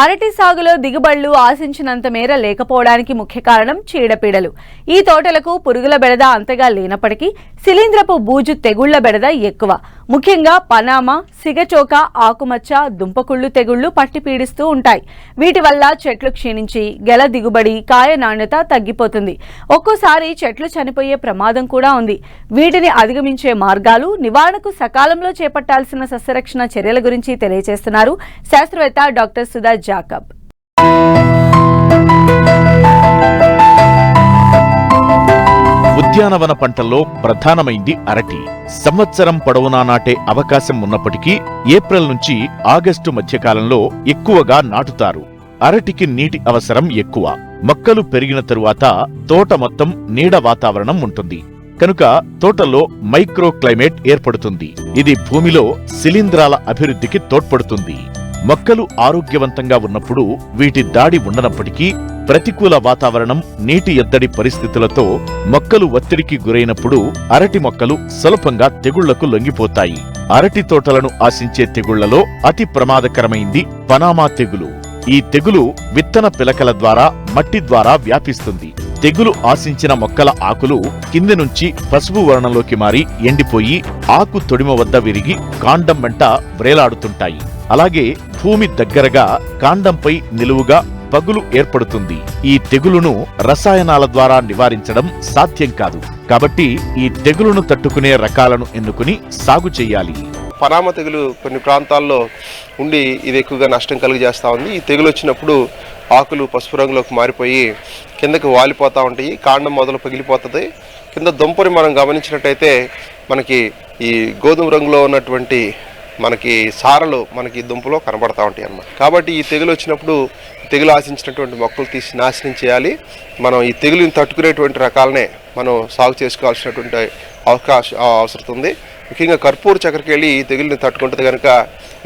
అరటి సాగులో దిగుబడులు ఆశించినంత మేర లేకపోవడానికి ముఖ్య కారణం చీడపీడలు. ఈ తోటలకు పురుగుల బెడద అంతగా లేనప్పటికీ శిలీంద్రపు బూజు తెగుళ్ళ బెడద ఎక్కువ. ముఖ్యంగా పనామా సిగచోక ఆకుమచ్చ దుంపకుళ్ళు తెగుళ్ళు పట్టి పీడిస్తూ ఉంటాయి. వీటి వల్ల చెట్లు క్షీణించి గెల దిగుబడి కాయ నాణ్యత తగ్గిపోతుంది. ఒక్కోసారి చెట్లు చనిపోయే ప్రమాదం కూడా ఉంది. వీటిని అధిగమించే మార్గాలు నివారణకు సకాలంలో చేపట్టాల్సిన సస్యరక్షణ చర్యల గురించి తెలియజేస్తున్నారు శాస్త్రవేత్త డాక్టర్ సుధా జాకబ్. ఉద్యానవన పంటల్లో ప్రధానమైంది అరటి. సంవత్సరం పొడవునా నాటే అవకాశం ఉన్నప్పటికీ ఏప్రిల్ నుంచి ఆగస్టు మధ్యకాలంలో ఎక్కువగా నాటుతారు. అరటికి నీటి అవసరం ఎక్కువ. మొక్కలు పెరిగిన తరువాత తోట మొత్తం నీడ వాతావరణం ఉంటుంది. కనుక తోటలో మైక్రో క్లైమేట్ ఏర్పడుతుంది. ఇది భూమిలో శిలీంధ్రాల అభివృద్ధికి తోడ్పడుతుంది. మొక్కలు ఆరోగ్యవంతంగా ఉన్నప్పుడు వీటి దాడి ఉండనప్పటికీ ప్రతికూల వాతావరణం నీటి ఎద్దడి పరిస్థితులతో మొక్కలు ఒత్తిడికి గురైనప్పుడు అరటి మొక్కలు సులభంగా తెగుళ్ళకు లొంగిపోతాయి. అరటి తోటలను ఆశించే తెగుళ్ళలో అతి ప్రమాదకరమైంది పనామా తెగులు. ఈ తెగులు విత్తన పిలకల ద్వారా మట్టి ద్వారా వ్యాపిస్తుంది. తెగులు ఆశించిన మొక్కల ఆకులు కింది నుంచి పసుపు వర్ణంలోకి మారి ఎండిపోయి ఆకు తొడిమ వద్ద విరిగి కాండం వెంట వ్రేలాడుతుంటాయి. అలాగే భూమి దగ్గరగా కాండంపై నిలువుగా పగులు ఏర్పడుతుంది. ఈ తెగులును రసాయనాల ద్వారా నివారించడం సాధ్యం కాదు. కాబట్టి ఈ తెగులును తట్టుకునే రకాలను ఎన్నుకుని సాగు చేయాలి. పనామ తెగులు కొన్ని ప్రాంతాల్లో ఉండి ఇది ఎక్కువగా నష్టం కలుగజేస్తూ ఉంది. ఈ తెగులు వచ్చినప్పుడు ఆకులు పసుపు రంగులోకి మారిపోయి కిందకి వాలిపోతూ ఉంటాయి. కాండం మొదలు పగిలిపోతుంది. కింద దుంపని మనం గమనించినట్టయితే మనకి ఈ గోధుమ రంగులో ఉన్నటువంటి మనకి సారలు మనకి దుంపలో కనబడతా ఉంటాయి అన్నమాట. కాబట్టి ఈ తెగులు వచ్చినప్పుడు తెగులు ఆశించినటువంటి మొక్కలు తీసి నాశనం చేయాలి. మనం ఈ తెగులుని తట్టుకునేటువంటి రకాలనే మనం సాగు చేసుకోవాల్సినటువంటి అవకాశం అవసరం ఉంది. ముఖ్యంగా కర్పూర చక్కెరకేళి ఈ తెగులుని తట్టుకుంటుంది కనుక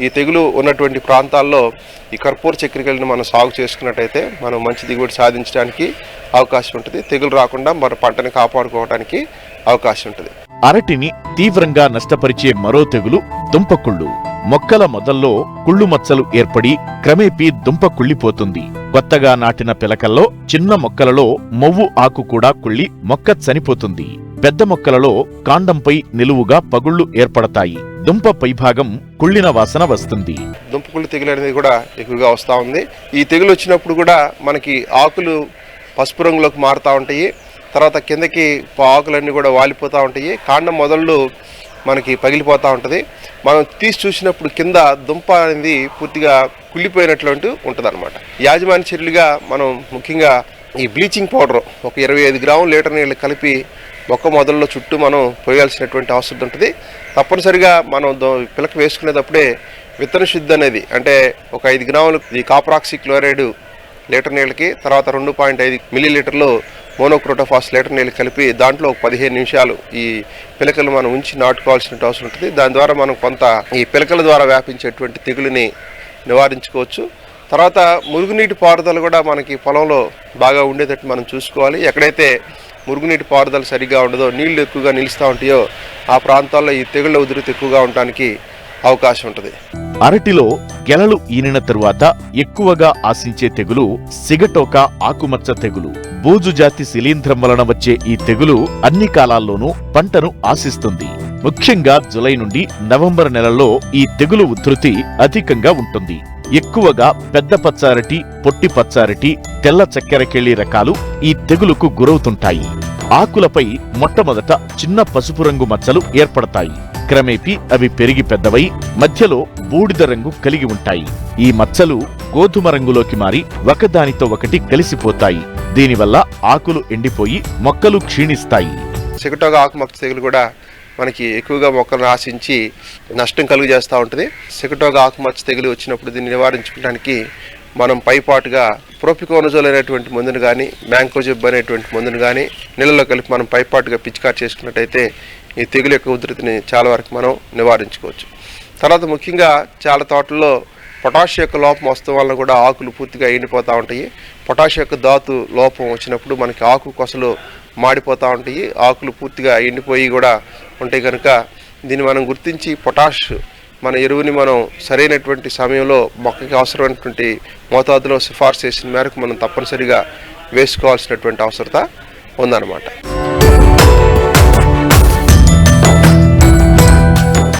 ఈ తెగులు ఉన్నటువంటి ప్రాంతాల్లో ఈ కర్పూర చక్కెరకేళిని మనం సాగు చేసుకున్నట్టయితే మనం మంచి దిగుబడి సాధించడానికి అవకాశం ఉంటుంది. తెగులు రాకుండా మన పంటని కాపాడుకోవడానికి అవకాశం ఉంటుంది. అరటిని తీవ్రంగా నష్టపరిచే మరో తెగులు దుంపకుళ్ళు. మొక్కల మొదల్లో కుళ్ళు మచ్చలు ఏర్పడి క్రమేపీ దుంప కుళ్ళిపోతుంది. కొత్తగా నాటిన పిలకల్లో చిన్న మొక్కలలో మొవ్వు ఆకు కూడా కుళ్ళి మొక్క చనిపోతుంది. పెద్ద మొక్కలలో కాండంపై నిలువుగా పగుళ్ళు ఏర్పడతాయి. దుంప పైభాగం కుళ్ళిన వాసన వస్తుంది. దుంపకుళ్ళు తెగులు అనేది కూడా ఎక్కువగా వస్తూ ఉంది. ఈ తెగులు వచ్చినప్పుడు కూడా మనకి ఆకులు పసుపు రంగులోకి మారుతూ ఉంటాయి. తర్వాత కిందకి ఆకులన్నీ కూడా వాలిపోతూ ఉంటాయి. కాండం మొదళ్ళు మనకి పగిలిపోతూ ఉంటుంది. మనం తీసి చూసినప్పుడు కింద దుంప అనేది పూర్తిగా కుళ్ళిపోయినటువంటి ఉంటుంది అనమాట యాజమాన్య చర్యలుగా మనం ముఖ్యంగా ఈ బ్లీచింగ్ పౌడర్ ఒక ఇరవై ఐదు గ్రాములు లీటర్ నీళ్ళు కలిపి మొక్క మొదల్లో చుట్టూ మనం పోయాల్సినటువంటి అవసరం ఉంటుంది. తప్పనిసరిగా మనం దో- పిలక వేసుకునేటప్పుడే విత్తన శుద్ధి అనేది అంటే ఒక ఐదు గ్రాములు ఈ కాపరాక్సి క్లోరైడ్ లీటర్ నీళ్ళకి తర్వాత రెండు పాయింట్ ఐదు మిల్లీ లీటర్లు మోనోక్రోటోఫాస్ లీటర్ నీళ్ళు కలిపి దాంట్లో ఒక పదిహేను నిమిషాలు ఈ పిలకలు మనం ఉంచి నాటుకోవాల్సిన అవసరం ఉంటుంది. దాని ద్వారా మనం కొంత ఈ పిలకల ద్వారా వ్యాపించేటువంటి తెగులుని నివారించుకోవచ్చు. తర్వాత మురుగునీటి పారుదల కూడా మనకి పొలంలో బాగా ఉండేటట్టు మనం చూసుకోవాలి. ఎక్కడైతే మురుగునీటి పారుదల సరిగ్గా ఉండదో నీళ్ళు ఎక్కువగా నిలుస్తూ ఉంటాయో ఆ ప్రాంతాల్లో ఈ తెగుళ్ళ ఉధృతి ఎక్కువగా ఉండడానికి అవకాశం ఉంటుంది. అరటిలో గెలలు ఈనిన తరువాత ఎక్కువగా ఆశించే తెగులు సిగటోక ఆకుమచ్చ తెగులు. బూజు జాతి శిలీంధ్రం వలన వచ్చే ఈ తెగులు అన్ని కాలాల్లోనూ పంటను ఆశిస్తుంది. ముఖ్యంగా జులై నుండి నవంబర్ నెలలో ఈ తెగులు ఉధృతి అధికంగా ఉంటుంది. ఎక్కువగా పెద్ద పచ్చారటి పొట్టి పచ్చారటి తెల్ల చక్కెరకెళ్ళి రకాలు ఈ తెగులుకు గురవుతుంటాయి. ఆకులపై మొట్టమొదట చిన్న పసుపు రంగు మచ్చలు ఏర్పడతాయి. క్రమేపీ అవి పెరిగి పెద్దవై మధ్యలో బూడిద రంగు కలిగి ఉంటాయి. ఈ మచ్చలు గోధుమ రంగులోకి మారి ఒకదానితో ఒకటి కలిసిపోతాయి. దీనివల్ల ఆకులు ఎండిపోయి మొక్కలు క్షీణిస్తాయి. సిగటోగా ఆకుమచ్చ తెగులు కూడా మనకి ఎక్కువగా మొక్కలను ఆశించి నష్టం కలుగు చేస్తూ ఉంటుంది. సెకటోగా ఆకుమచ్చ తెగులు వచ్చినప్పుడు దీన్ని నివారించుకోవడానికి మనం పైపాటుగా ప్రోపికోనజోల్ అనేటువంటి మందును కానీ మ్యాంకోజిబ్ అనేటువంటి మందును కానీ నీళ్ళలో కలిపి మనం పైపాటుగా పిచికారు చేసుకున్నట్టయితే ఈ తెగులు యొక్క ఉధృతిని చాలా వరకు మనం నివారించుకోవచ్చు. తర్వాత ముఖ్యంగా చాలా తోటల్లో పొటాష్ యొక్క లోపం వస్తడం వలన కూడా ఆకులు పూర్తిగా ఎండిపోతూ ఉంటాయి. పొటాష్ యొక్క ధాతు లోపం వచ్చినప్పుడు మనకి ఆకు కొసలు మాడిపోతూ ఉంటాయి. ఆకులు పూర్తిగా ఎండిపోయి కూడా ఉంటాయి కనుక దీన్ని మనం గుర్తించి పొటాష్ మన ఎరువుని మనం సరైనటువంటి సమయంలో మొక్కకి అవసరమైనటువంటి మోతాదులో సిఫార్సు చేసిన మేరకు మనం తప్పనిసరిగా వేసుకోవాల్సినటువంటి అవసరత ఉందన్నమాట.